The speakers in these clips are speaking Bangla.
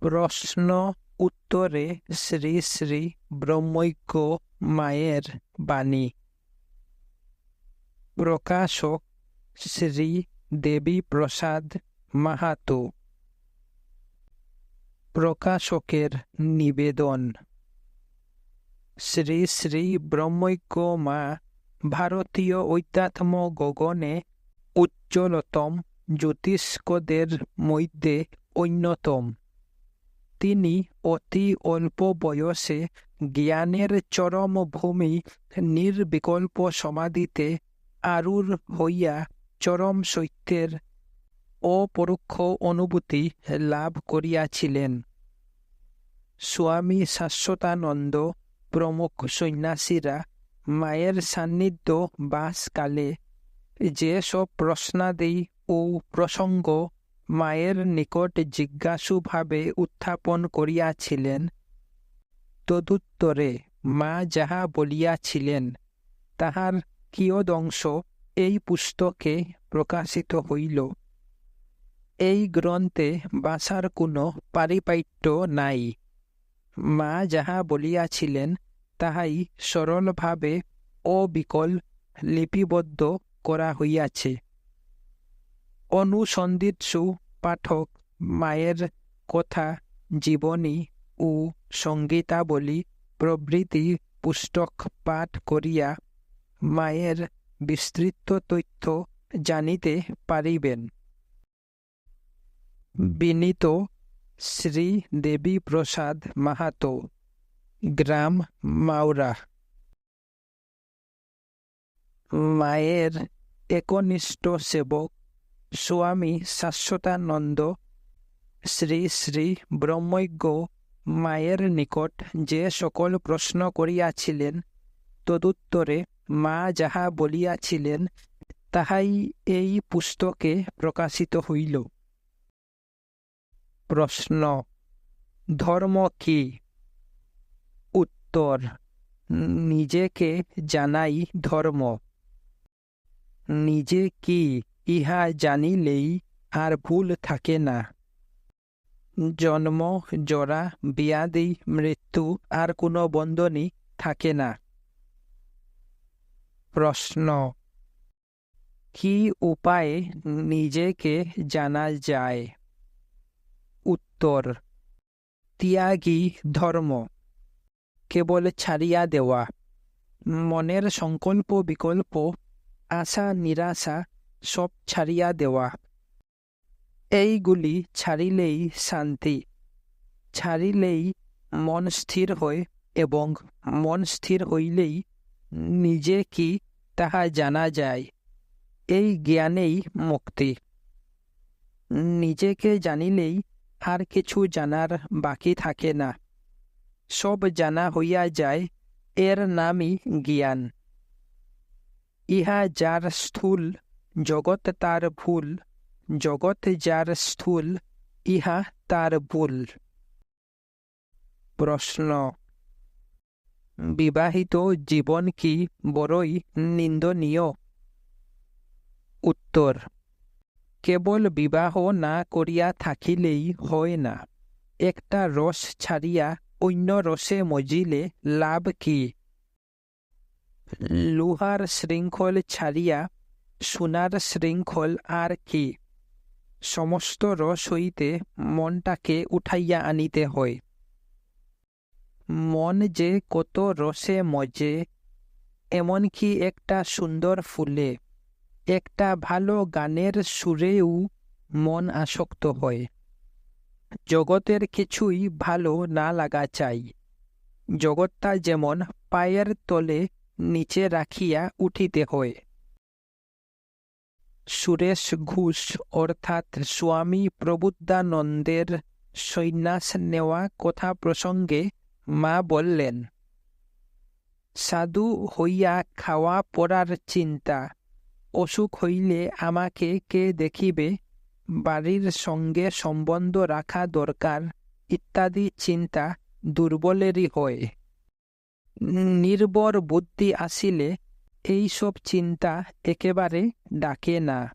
প্রশ্ন উত্তরে শ্রী শ্রী ব্রহ্মৈক্য মায়ের বাণী। প্রকাশক শ্রী দেবী প্রসাদ মাহাতো। প্রকাশকের নিবেদন। শ্রী শ্রী ব্রহ্মৈক্য মা ভারতীয় ঐতাত্ম গগনে উজ্জ্বলতম জ্যোতিষ্কদের মধ্যে অন্যতম। তিনি অতি অল্প বয়সে জ্ঞানের চরম ভূমি নির্বিকল্প সমাধিতে আরুর হইয়া চরম সত্যের অপরোক্ষ অনুভূতি লাভ করিয়াছিলেন। স্বামী শাশ্বতানন্দ প্রমুখ সন্ন্যাসীরা মায়ের সান্নিধ্য বাসকালে যেসব প্রশ্নাদি ও প্রসঙ্গ মায়ের নিকট জিজ্ঞাসুভাবে উত্থাপন করিয়াছিলেন, তদুত্তরে মা যাহা বলিয়াছিলেন, তাহার কিয়দংশ এই পুস্তকে প্রকাশিত হইল। এই গ্রন্থে বাসার কোনো পারিপাট্য নাই। মা যাহা বলিয়াছিলেন, তাহাই সরলভাবে অবিকল লিপিবদ্ধ করা হইয়াছে। অনুসন্ধিৎসু পাঠক মায়ের কথা জীবনী ও সঙ্গীতাবলী প্রভৃতি পুস্তক পাঠ করিয়া মায়ের বিস্তৃত তথ্য জানিতে পারিবেন। বিনীত শ্রী দেবী প্রসাদ মাহাতো, গ্রাম মাওরা। মায়ের একনিষ্ঠ সেবক স্বামী শাশ্বতানন্দ, শ্রী শ্রী ব্রহ্মজ্ঞ মায়ের নিকট যে সকল প্রশ্ন করিয়াছিলেন, তদুত্তরে মা যাহা বলিয়াছিলেন, তাহাই এই পুস্তকে প্রকাশিত হইল। প্রশ্ন, ধর্ম কি? উত্তর, নিজেকে জানাই ধর্ম। নিজে কি? ইহা জানিলেই আর ভুল থাকে না। জন্ম, জরা বিয়াদি মৃত্যু আর কোনো বন্ধনই থাকে না। প্রশ্ন, কি উপায়ে নিজেকে জানা যায়? উত্তর, ত্যাগী ধর্ম, কেবল ছাড়িয়া দেওয়া। মনের সংকল্প বিকল্প আশা নিরাশা সব ছাড়িয়া দেওয়া। এইগুলি ছাড়িলেই শান্তি, ছাড়িলেই মন স্থির হয় এবং মন স্থির হইলেই নিজে কি তাহা জানা যায়। এই জ্ঞানেই মুক্তি। নিজেকে জানিলেই আর কিছু জানার বাকি থাকে না। সব জানা হইয়া যায়, এর নামই জ্ঞান। ইহা যার স্থূল জগৎ তার ভুল, জগৎ যার স্থূল, ইহা তার ভুল। প্রশ্ন, বিবাহিত জীবন কি বড়ই নিন্দনীয়? উত্তর, কেবল বিবাহ না করিয়া থাকিলেই হয় না। একটা রস ছাড়িয়া অন্য রসে মজিলে লাভ কি? লোহার শৃঙ্খল ছাড়িয়া সোনার শৃঙ্খল আর কি? সমস্ত রস হইতে মনটাকে উঠাইয়া আনিতে হয়। মন যে কত রসে মজে, এমনকি একটা সুন্দর ফুলে, একটা ভালো গানের সুরেও মন আসক্ত হয়। জগতের কিছুই ভালো না লাগা চাই। জগৎটা যেমন পায়ের তলে নিচে রাখিয়া উঠিতে হয় সুরেশ ঘোষ অর্থাৎ স্বামী প্রবুদ্ধানন্দের সন্ন্যাস নেওয়া কথা প্রসঙ্গে মা বললেন, সাধু হইয়া খাওয়া পড়ার চিন্তা। অসুখ হইলে আমাকে কে দেখিবে? বাড়ির সঙ্গে সম্বন্ধ রাখা দরকার, ইত্যাদি চিন্তা দুর্বলেরই হয়। নির্বর বুদ্ধি আসিলে এই সব চিন্তা একেবারে ডাকে না।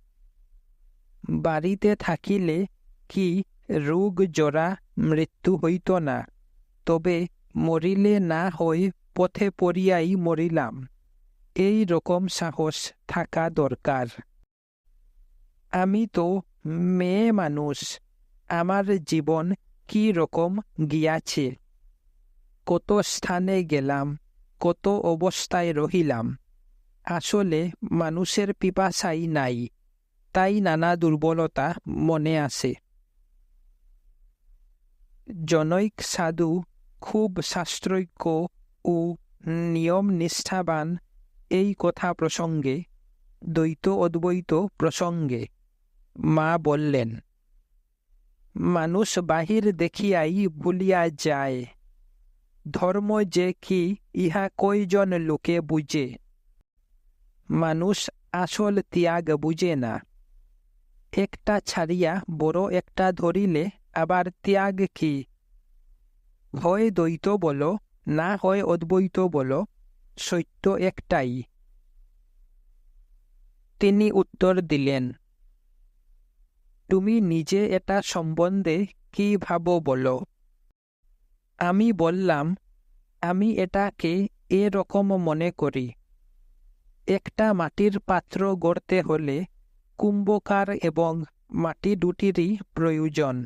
বাড়িতে থাকিলে কি রোগ জরা মৃত্যু হইত না, তবে মরিলে না হই পথে পড়িয়াই মরিলাম। এই রকম সাহস থাকা দরকার। আমি তো মেয়ে মানুষ, আমার জীবন কি রকম গিয়াছে? কত স্থানে গেলাম, কত অবস্থায় রহিলাম? আসলে মানুষের পিপাসাই নাই, তাই নানা দুর্বলতা মনে আসে। জনৈক সাধু খুব শাস্ত্রৈক্য ও নিয়ম নিষ্ঠাবান এই কথা প্রসঙ্গে, দ্বৈত অদ্বৈত প্রসঙ্গে মা বললেন, মানুষ বাহির দেখিয়াই ভুলিয়া যায়, ধর্ম যে কি, ইহা কয়জন লোকে বুঝে? মানুষ আসল ত্যাগ বুঝে না। একটা ছাড়িয়া বড় একটা ধরিলে আবার ত্যাগ কি? হয় দ্বৈত বলো, না হয় অদ্বৈত বলো, সত্য একটাই। তিনি উত্তর দিলেন, তুমি নিজে এটা সম্বন্ধে কি ভাবো বলো? আমি বললাম, আমি এটাকে এরকম মনে করি। একটা মাটির পাত্র গড়তে হলে কুম্ভকার এবং মাটি দুটিরই প্রয়োজন।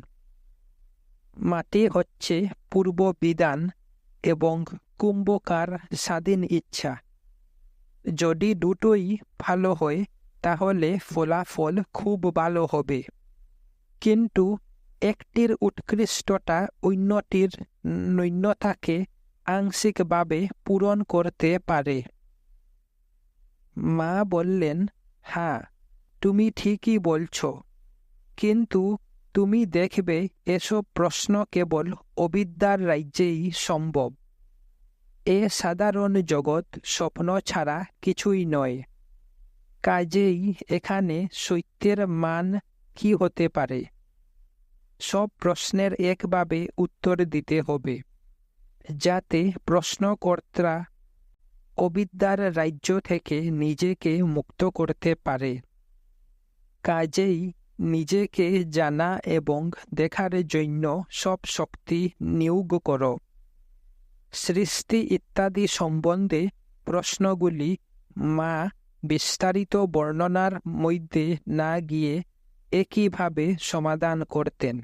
মাটি হচ্ছে পূর্ব বিধান এবং কুম্ভকার স্বাধীন ইচ্ছা। যদি দুটোই ভালো হয়, তাহলে ফলাফল খুব ভালো হবে। কিন্তু একটির উৎকৃষ্টতা অন্যটির নৈন্যতাকে আংশিকভাবে পূরণ করতে পারে। মা বললেন হ্যাঁ তুমি ঠিকই বলছ। কিন্তু তুমি দেখবে এসব প্রশ্ন কেবল অবিদ্যার রাজ্যেই সম্ভব। এ সাধারণ জগৎ স্বপ্ন ছাড়া কিছুই নয়। কাজেই এখানে সত্যের মান কি হতে পারে? সব প্রশ্নের একভাবে উত্তর দিতে হবে। যাতে প্রশ্নকর্তা অবিদ্যার রাজ্য থেকে নিজেকে মুক্ত করতে পারে। কাজেই নিজেকে জানা এবং দেখার জন্য সব শক্তি নিয়োগ কর। সৃষ্টি ইত্যাদি সম্বন্ধে প্রশ্নগুলি মা বিস্তারিত বর্ণনার মধ্যে না গিয়ে একইভাবে সমাধান করতেন।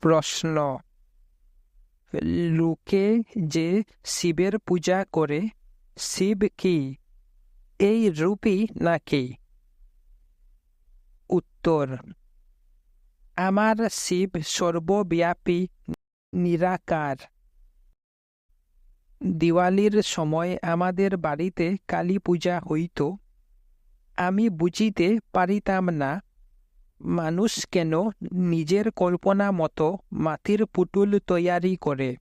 প্রশ্ন লোকে যে শিবের পূজা করে, শিব কি? এই রূপই নাকি? উত্তর, আমার শিব সর্বব্যাপী নিরাকার। দিওয়ালির সময় আমাদের বাড়িতে কালী পূজা হইত। আমি বুঝিতে পারিতাম না মানুষ কেন নিজের কল্পনা মতো মাটির পুতুল তৈয়ারি করে।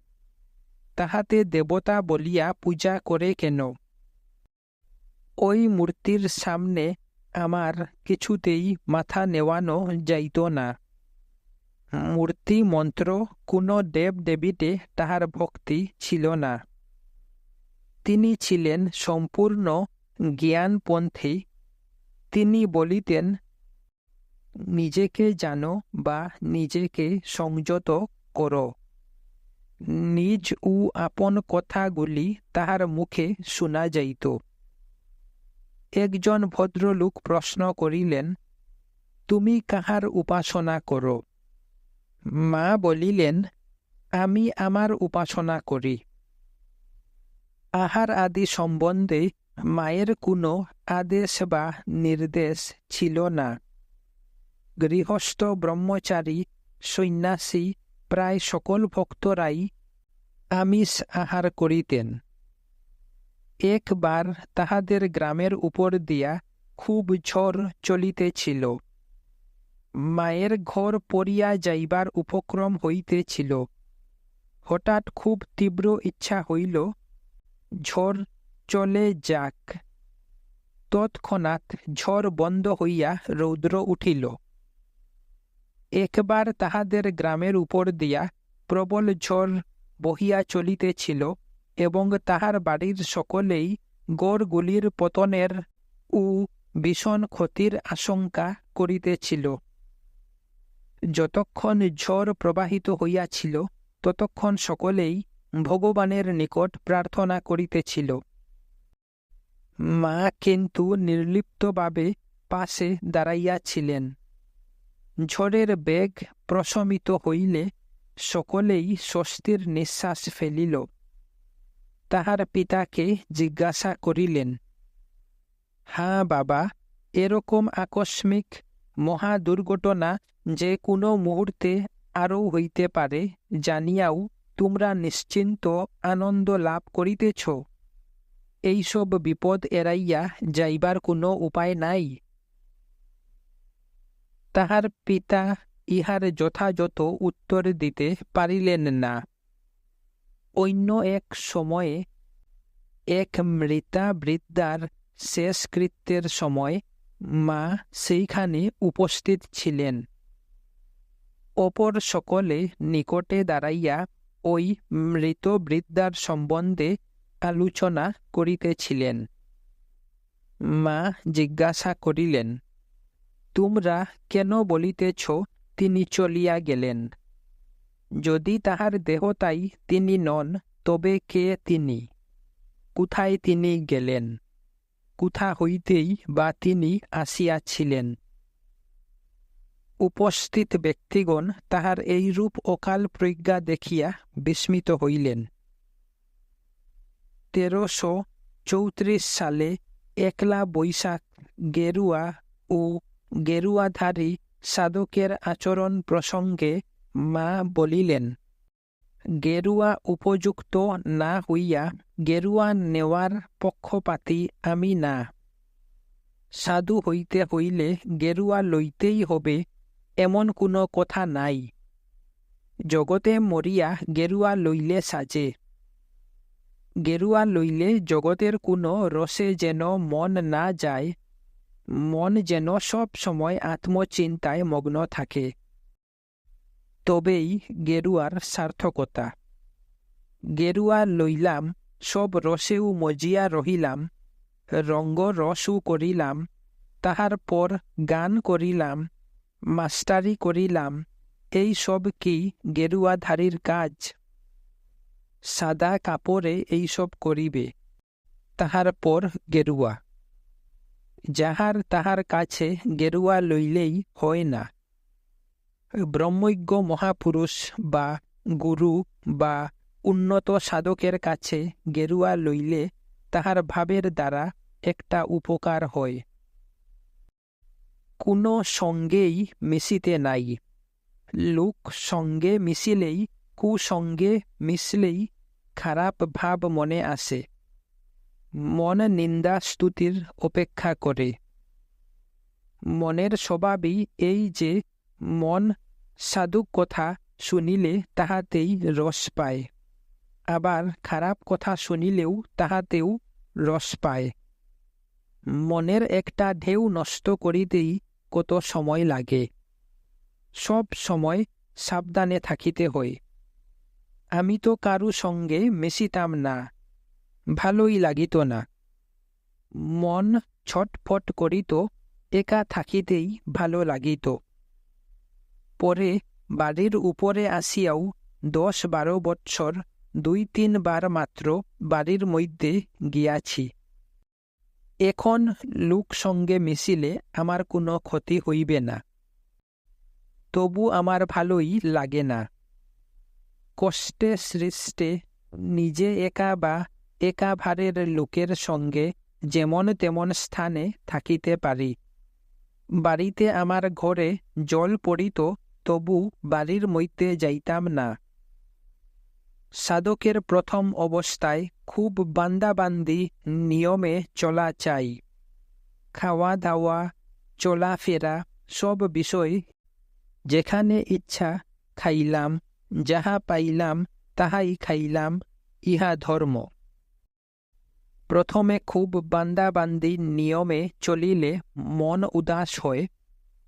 তাহাতে দেবতা বলিয়া পূজা করে কেন? ওই মূর্তির সামনে আমার কিছুতেই মাথা নেওয়ানো যাইত না। মূর্তি মন্ত্র কোনো দেব দেবীতে তাহার ভক্তি ছিল না। তিনি ছিলেন সম্পূর্ণ জ্ঞানপন্থী। তিনি বলিতেন নিজেকে জানো বা নিজেকে সংযত করো। নিজ ও আপন কথাগুলি তাহার মুখে শোনা যাইত। একজন ভদ্রলোক প্রশ্ন করিলেন, তুমি কাহার উপাসনা করো? মা বলিলেন, আমি আমার উপাসনা করি। আহার আদি সম্বন্ধে মায়ের কোনো আদেশ বা নির্দেশ ছিল না। গৃহস্থ, ব্রহ্মচারী, সন্ন্যাসী, প্রায় সকল ভক্তরাই আমিষ আহার করিতেন। একবার তাহাদের গ্রামের উপর দিয়া খুব ঝড় চলিতেছিল। মায়ের ঘর পড়িয়া যাইবার উপক্রম হইতেছিল। হঠাৎ খুব তীব্র ইচ্ছা হইল, ঝড় চলে যাক। তৎক্ষণাৎ ঝড় বন্ধ হইয়া রৌদ্র উঠিল। একবার তাহাদের গ্রামের উপর দিয়া প্রবল ঝড় বহিয়া চলিতেছিল এবং তাহার বাড়ির সকলেই গড়গুলির পতনের ও ভীষণ ক্ষতির আশঙ্কা করিতেছিল। যতক্ষণ ঝড় প্রবাহিত হইয়াছিল, ততক্ষণ সকলেই ভগবানের নিকট প্রার্থনা করিতেছিল। মা কিন্তু নির্লিপ্তভাবে পাশে দাঁড়াইয়াছিলেন। ঝড়ের বেগ প্রশমিত হইলে সকলেই স্বস্তির নিঃশ্বাস ফেলিল। তাহার পিতাকে জিজ্ঞাসা করিলেন হ্যাঁ বাবা, এরকম আকস্মিক মহা দুর্ঘটনা যে কোনো মুহূর্তে আরও হইতে পারে জানিয়াও তোমরা নিশ্চিন্ত আনন্দ লাভ করিতেছ। এইসব বিপদ এড়াইয়া যাইবার কোনো উপায় নাই। তাহার পিতা ইহার যথাযথ উত্তর দিতে পারিলেন না। অন্য এক সময়ে এক মৃতা বৃদ্ধার শেষকৃত্যের সময় মা সেইখানে উপস্থিত ছিলেন। অপর সকলে নিকটে দাঁড়াইয়া ওই মৃত বৃদ্ধার সম্বন্ধে আলোচনা করিতেছিলেন। মা জিজ্ঞাসা করিলেন তোমরা কেন বলিতেছ, তিনি চলিয়া গেলেন। যদি তাহার দেহতাই তিনি নন, তবে কে তিনি? কোথায় তিনি গেলেন? কোথা হইতেই বা তিনি আসিয়াছিলেন? উপস্থিত ব্যক্তিগণ তাহার এই রূপ অকাল প্রজ্ঞা দেখিয়া বিস্মিত হইলেন। তেরোশো চৌত্রিশ সালে একলা বৈশাখ, গেরুয়া ও গেরুয়াধারী সাধকের আচরণ প্রসঙ্গে মা বলিলেন, গেরুয়া উপযুক্ত না হইয়া গেরুয়া নেওয়ার পক্ষপাতি আমি না। সাধু হইতে হইলে গেরুয়া লইতেই হবে, এমন কোনো কথা নাই। জগতে মরিয়া গেরুয়া লইলে সাজে। গেরুয়া লইলে জগতের কোনো রসে যেন মন না যায় মন যেন সব সময় আত্মচিন্তায় মগ্ন থাকে। তবেই গেরুয়ার সার্থকতা। গেরুয়া লইলাম, সব রসেও মজিয়া রহিলাম, রঙ্গ রসও করিলাম, তাহার পর গান করিলাম, মাস্টারি করিলাম, এই সব কি গেরুয়াধারীর কাজ? সাদা কাপড়ে এইসব করিবে, তাহার পর গেরুয়া। যাহার তাহার কাছে গেরুয়া লইলেই হয় না। ব্রহ্মজ্ঞ মহাপুরুষ বা গুরু বা উন্নত সাধকের কাছে গেরুয়া লইলে তাহার ভাবের দ্বারা একটা উপকার হয়। কোনো সঙ্গেই মিশিতে নাই। লোক সঙ্গে মিশিলেই কুসঙ্গে মিশলেই খারাপ ভাব মনে আসে। মন নিন্দা স্তুতির অপেক্ষা করে। মনের স্বভাবই এই যে মন সাধুক কথা শুনিলে তাহাতেই রস পায়, আবার খারাপ কথা শুনিলেও তাহাতেও রস পায়। মনের একটা ঢেউ নষ্ট করিতেই কত সময় লাগে। সব সময় সাবধানে থাকিতে হয়। আমি তো কারু সঙ্গে মেশিতাম না। ভালোই লাগিত না। মন ছটফট করিত, একা থাকিতেই ভালো লাগিত। পরে বাড়ির উপরে আসিয়াও দশ বারো বৎসর, দুই তিনবার মাত্র বাড়ির মধ্যে গিয়াছি। এখন লোক সঙ্গে মিশিলে আমার কোনো ক্ষতি হইবে না। তবু আমার ভালোই লাগে না। কষ্টে সৃষ্টে নিজে একা বা একা ভারের লোকের সঙ্গে যেমন তেমন স্থানে থাকিতে পারি। বাড়িতে আমার ঘরে জল পড়িত, তবু বাড়ির মধ্যে যাইতাম না। সাধকের প্রথম অবস্থায় খুব বান্দাবান্দি নিয়মে চলা চাই। খাওয়া দাওয়া চলাফেরা সব বিষয় যেখানে ইচ্ছা খাইলাম, যাহা পাইলাম, তাহাই খাইলাম, ইহা ধর্ম। প্রথমে খুব বান্দাবান্দি নিয়মে চলিলে মন উদাস হয়।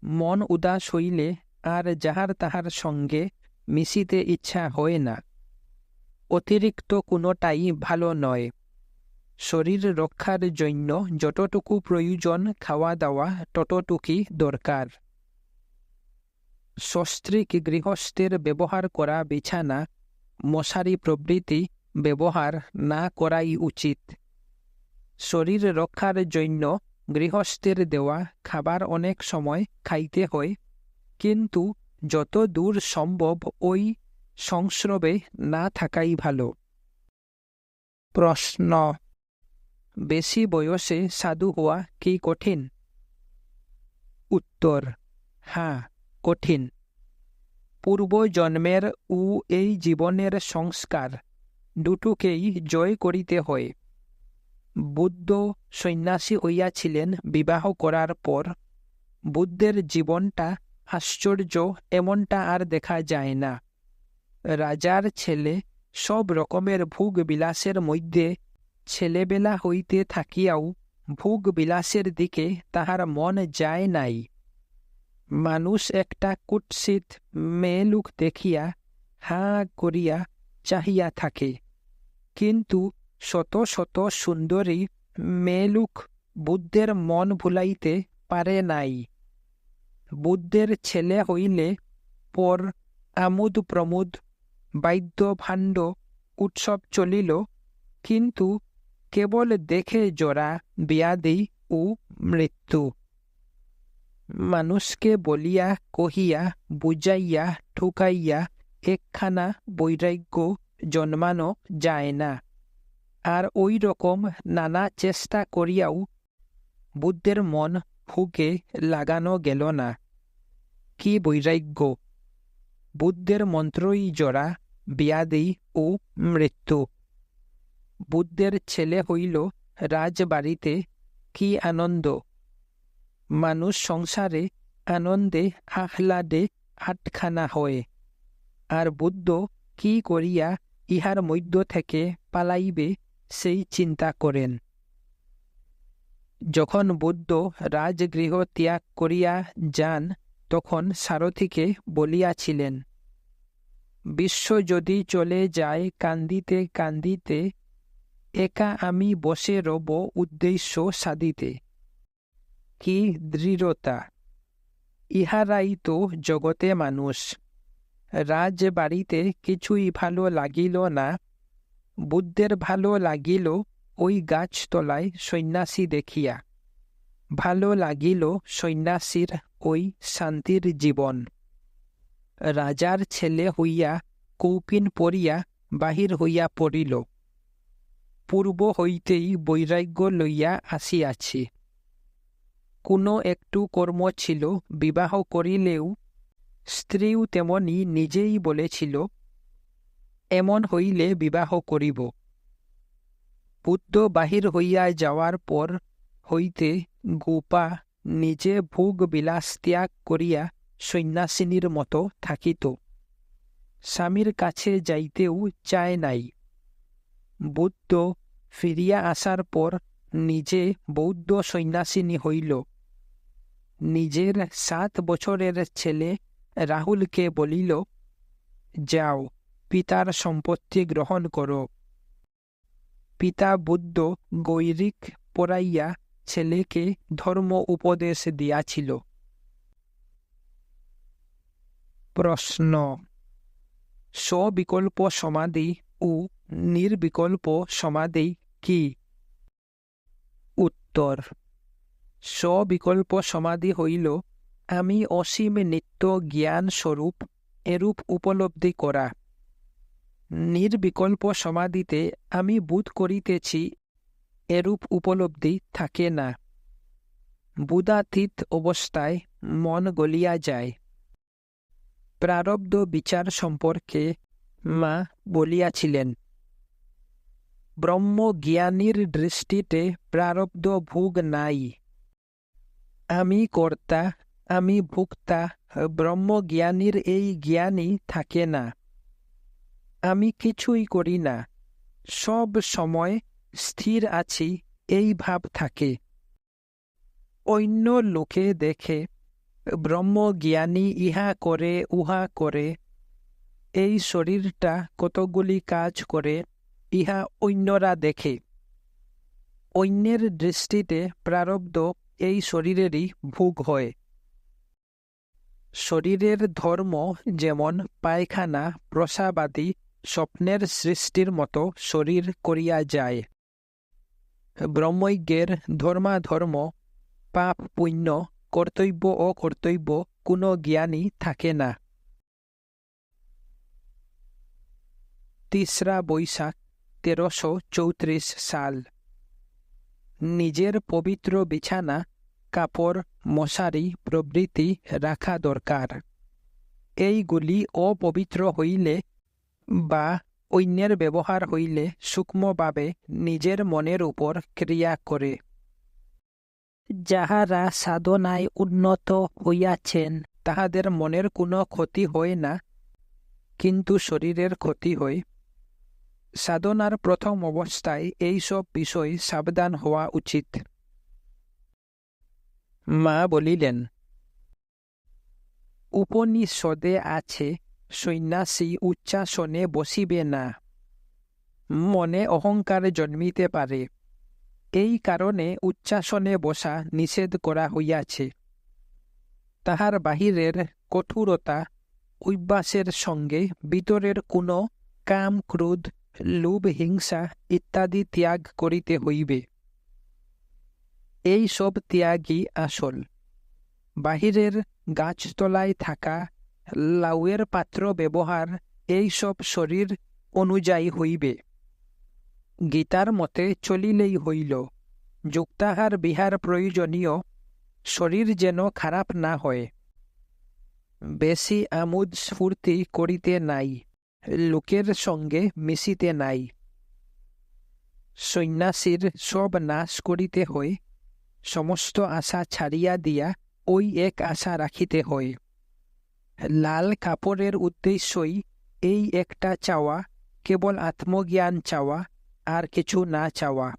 মন উদাস হইলে আর যাহার তাহার সঙ্গে মিশিতে ইচ্ছা হয় না। অতিরিক্ত কোনোটাই ভালো নয়। শরীর রক্ষার জন্য যতটুকু প্রয়োজন খাওয়া দাওয়া ততটুকুই দরকার। সস্ত্রীক গৃহস্থের ব্যবহার করা বিছানা, মশারি প্রভৃতি ব্যবহার না করাই উচিত। শরীর রক্ষার জন্য গৃহস্থের দেওয়া খাবার অনেক সময় খাইতে হয়। কিন্তু যত দূর সম্ভব ওই সংস্রবে না থাকাই ভালো। প্রশ্ন, বেশি বয়সে সাধু হওয়া কি কঠিন? উত্তর হ্যাঁ কঠিন। পূর্বজন্মের ও এই জীবনের সংস্কার দুটোকেই জয় করিতে হয়। বুদ্ধ সন্ন্যাসী হইয়াছিলেন বিবাহ করার পর। বুদ্ধের জীবনটা আশ্চর্য, এমনটা আর দেখা যায় না। রাজার ছেলে সব রকমের ভোগ বিলাসের মধ্যে ছেলেবেলা হইতে থাকিয়াও ভোগ বিলাসের দিকে তাহার মন যায় নাই। মানুষ একটা কুৎসিত মেয়েলুক দেখিয়া হাঁ করিয়া চাহিয়া থাকে। কিন্তু শত শত সুন্দরী মেয়েলুক বুদ্ধের মন ভুলাইতে পারে নাই। বুদ্ধের ছেলে হইলে পর আমোদ প্রমোদ, বাদ্য ভাণ্ড উৎসব চলিল, কিন্তু কেবল দেখে জরা বিয়াদি ও মৃত্যু। মানুষকে বলিয়া, কহিয়া, বুঝাইয়া, ঠুকাইয়া একখানা বৈরাগ্য জন্মানো যায় না। আর ওই রকম নানা চেষ্টা করিয়াও বুদ্ধের মন ফুকে লাগানো গেল না। কি বৈরাগ্য! বুদ্ধের মন্ত্রই জরা বিয়াদি ও মৃত্যু। বুদ্ধের ছেলে হইল রাজবাড়িতে কি আনন্দ! মানুষ সংসারে আনন্দে, আহ্লাদে আটখানা হয়। আর বুদ্ধ কি করিয়া ইহার মধ্য থেকে পালাইবে সেই চিন্তা করেন। যখন বুদ্ধ রাজগৃহ ত্যাগ করিয়া যান, তখন সারথীকে বলিয়াছিলেন, বিশ্ব যদি চলে যায় কান্দিতে কান্দিতে, একা আমি বসে রব উদ্দেশ্য সাধিতে। কি দৃঢ়তা! ইহারাই তো জগতে মানুষ। রাজবাড়িতে কিছুই ভালো লাগিল না বুদ্ধের ভালো লাগিল ওই গাছতলায় সন্ন্যাসী দেখিয়া। ভালো লাগিল সন্ন্যাসীর ওই শান্তির জীবন। রাজার ছেলে হইয়া কৌপিন পড়িয়া বাহির হইয়া পড়িল। পূর্ব হইতেই বৈরাগ্য লইয়া আসিয়াছি। কোনো একটু কর্ম ছিল, বিবাহ করিলেও স্ত্রীও তেমনি নিজেই বলেছিল এমন হইলে বিবাহ করিব। বুদ্ধ বাহির হইয়া যাওয়ার পর হইতে গোপা নিজে ভোগ বিলাস ত্যাগ করিয়া সন্ন্যাসিনীর মতো থাকিত। স্বামীর কাছে যাইতেও চায় নাই। বুদ্ধ ফিরিয়া আসার পর নিজে বৌদ্ধ সন্ন্যাসিনী হইল। নিজের সাত বছরের ছেলে রাহুলকে বলিল, যাও পিতার সম্পত্তি গ্রহণ করো। পিতা বুদ্ধ গৈরিক পড়াইয়া ছেলেকে ধর্ম উপদেশ দিয়াছিল। প্রশ্ন, স্ববিকল্প সমাধি ও নির্বিকল্প সমাধি কি? উত্তর, স্ববিকল্প সমাধি হইল আমি অসীম নিত্য জ্ঞান স্বরূপ এরূপ উপলব্ধি করা। নির্বিকল্প সমাধিতে আমি বোধ করিতেছি এরূপ উপলব্ধি থাকে না। বুদাতীত অবস্থায় মন গলিয়া যায়। প্রারব্ধ বিচার সম্পর্কে মা বলিয়াছিলেন, ব্রহ্মজ্ঞানীর দৃষ্টিতে প্রারব্ধ ভোগ নাই। আমি কর্তা, আমি ভোক্তা, ব্রহ্মজ্ঞানীর এই জ্ঞানই থাকে না। আমি কিছুই করি না। সব সময় স্থির আছি, এই ভাব থাকে। অন্য লোকে দেখে, ব্রহ্মজ্ঞানী ইহা করে, উহা করে। এই শরীরটা কতগুলি কাজ করে, ইহা অন্যরা দেখে। অন্যের দৃষ্টিতে প্রারব্ধ এই শরীরেরই ভোগ হয়। শরীরের ধর্ম যেমন পায়খানা, প্রসাবাদী স্বপ্নের সৃষ্টির মতো শরীর করিয়া যায়। ব্রহ্মজ্ঞের ধর্মাধর্ম, পাপ পুণ্য, কর্তব্য ও কর্তব্য কোনো জ্ঞানই থাকে না। তিসরা বৈশাখ, তেরোশো চৌত্রিশ সাল। নিজের পবিত্র বিছানা, কাপড়, মশারি প্রভৃতি রাখা দরকার। এইগুলি অপবিত্র হইলে বা অন্যের ব্যবহার হইলে সূক্ষ্মভাবে নিজের মনের উপর ক্রিয়া করে। যাহারা সাধনায় উন্নত হইয়াছেন, তাহাদের মনের কোনো ক্ষতি হয় না, কিন্তু শরীরের ক্ষতি হয়। সাধনার প্রথম অবস্থায় এইসব বিষয় সাবধান হওয়া উচিত। মা বলিলেন, উপনিষদে আছে সন্ন্যাসী উচ্চাসনে বসিবে না। মনে অহংকার জন্মিতে পারে। এই কারণে উচ্চাসনে বসা নিষেধ করা হইয়াছে। তাহার বাহিরের কঠোরতা অভ্যাসের সঙ্গে ভিতরের কোনো কাম, ক্রোধ, লোভ, হিংসা ইত্যাদি ত্যাগ করিতে হইবে। এই সব ত্যাগই আসল। বাহিরের গাছতলায় থাকা লাউয়ের পাত্র ব্যবহার এই সব শরীর অনুযায়ী হইবে। গীতার মতে চলিলেই হইল। যুক্তাহার বিহার প্রয়োজনীয়, শরীর যেন খারাপ না হয়। বেশি আমোদ স্ফূর্তি করিতে নাই, লোকের সঙ্গে মিশিতে নাই। সন্ন্যাসীর সব নাশ করিতে হয়, সমস্ত আশা ছাড়িয়া দিয়া ওই এক আশা রাখিতে হয়। লাল কাপড়ের উদ্দেশ্যই এই একটা চাওয়া, কেবল আত্মজ্ঞান চাওয়া আর কিছু না চাওয়া।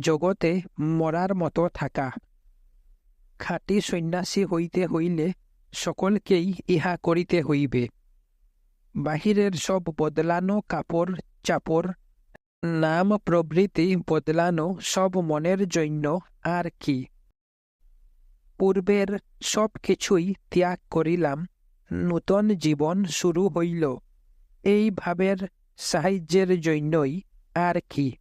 জগতে মরার মতো থাকা। খাটি সন্ন্যাসী হইতে হইলে সকলকেই ইহা করিতে হইবে। বাহিরের সব বদলানো কাপড়, চাপড়, নাম প্রভৃতি বদলানো সব মনের জন্য আর কি। পূর্বের সব কিছুই ত্যাগ করিলাম নূতন জীবন শুরু হইল। এই ভাবের সাহায্যের জন্যই আর কি।